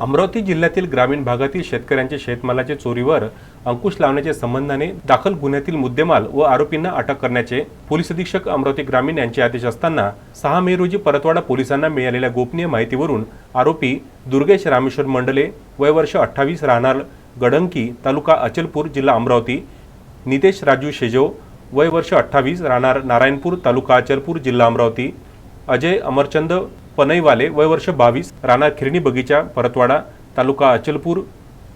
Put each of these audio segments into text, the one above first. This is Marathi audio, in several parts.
अमरावती जिल्ह्यातील ग्रामीण भागातील शेतकऱ्यांच्या शेतमालाच्या चोरीवर अंकुश लावण्याच्या संबंधाने दाखल गुन्ह्यातील मुद्देमाल व आरोपींना अटक करण्याचे पोलीस अधीक्षक अमरावती ग्रामीण यांचे आदेश असताना सहा मे रोजी परतवाडा पोलिसांना मिळालेल्या गोपनीय माहितीवरून आरोपी दुर्गेश रामेश्वर मंडले वय वर्ष अठ्ठावीस राहणार गडंकी तालुका अचलपूर जिल्हा अमरावती नितेश राजू शेजो वय वर्ष अठ्ठावीस राहणार नारायणपूर तालुका अचलपूर जिल्हा अमरावती अजय अमरचंद पनईवाले वय वर्ष बावीस राणा खिरणी बगीचा परतवाडा तालुका अचलपूर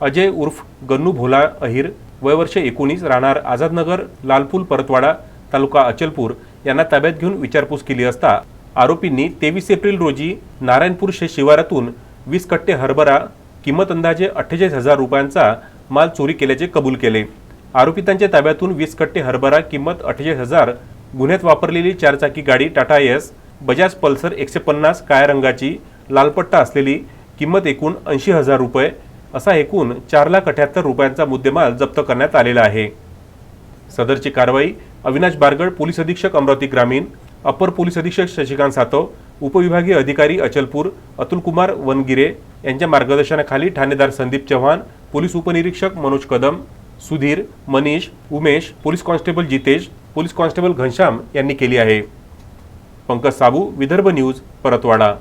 अजय उर्फ गन्नू भोला अहिर वय वर्ष एकोणीस राहणार आझादनगर लालपूल परतवाडा तालुका अचलपूर यांना ताब्यात घेऊन विचारपूस केली असता आरोपींनी तेवीस एप्रिल रोजी नारायणपूर शे शिवारातून वीस कट्टे हरभरा किंमत अंदाजे अठ्ठेचाळीस हजार रुपयांचा माल चोरी केल्याचे कबूल केले. आरोपितांच्या ताब्यातून वीस कट्टे हरभरा किंमत अठ्ठेचाळीस हजार गुन्ह्यात वापरलेली चारचाकी गाडी टाटा एस बजाज पल्सर एकशे पन्नास काळ्या रंगाची लालपट्टा असलेली किंमत एकूण ऐंशी हजार रुपये असा एकूण चार लाख अठ्याहत्तर रुपयांचा मुद्देमाल जप्त करण्यात आलेला आहे. सदरची कारवाई अविनाश बारगड पोलीस अधीक्षक अमरावती ग्रामीण अपर पोलीस अधीक्षक शशिकांत सातव उपविभागीय अधिकारी अचलपूर अतुलकुमार वनगिरे यांच्या मार्गदर्शनाखाली ठाणेदार संदीप चव्हाण पोलीस उपनिरीक्षक Manoj Kadam Sudhir Manish Umesh police constable Jitesh police constable Ghanshyam यांनी केली आहे. पंकज साबू विदर्भ न्यूज परतवाडा.